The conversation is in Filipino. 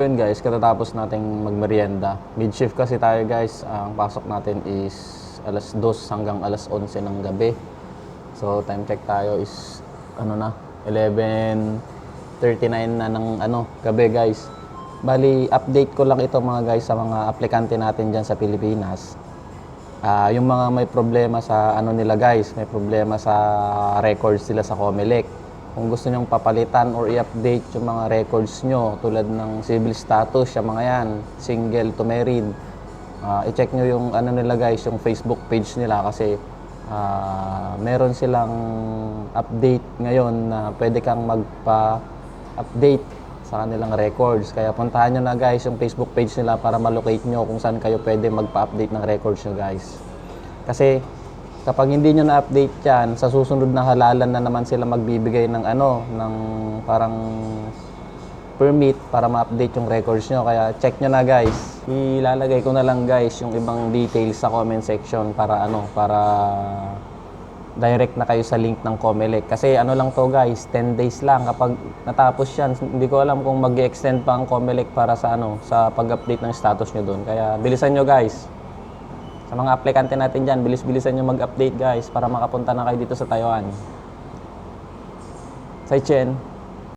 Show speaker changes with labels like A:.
A: Yun guys, katatapos nating magmerienda. Mid-shift kasi tayo guys. Ang pasok natin is alas 2 hanggang alas 11 ng gabi. So time check tayo is ano na, 11.39 na ng ano, gabi guys. Bali, update ko lang ito mga guys sa mga aplikante natin dyan sa Pilipinas. Ah, yung mga may problema sa ano nila guys, may problema sa records sila sa Comelec. Kung gusto nyong papalitan or i-update yung mga records nyo tulad ng civil status, yung mga yan, single to married, ah, i-check nyo yung ano nila guys, yung Facebook page nila kasi ah, meron silang update ngayon na pwede kang magpa-update sa kanilang records. Kaya puntahan nyo na guys yung Facebook page nila para malocate nyo kung saan kayo pwede magpa-update ng records nyo guys. Kasi kapag hindi nyo na-update yan, sa susunod na halalan na naman sila magbibigay ng ano, ng parang permit para ma-update yung records nyo. Kaya check nyo na guys. Ilalagay ko na lang guys yung ibang details sa comment section para ano, para direct na kayo sa link ng Comelec. Kasi ano lang to guys, 10 days lang kapag natapos yan. Hindi ko alam kung mag extend pa ang Comelec para sa ano, sa pag-update ng status nyo doon. Kaya bilisan nyo guys. Sa mga aplikante natin dyan, bilis-bilisan nyo mag-update guys para makapunta na kayo dito sa Taiwan. Sai Chen.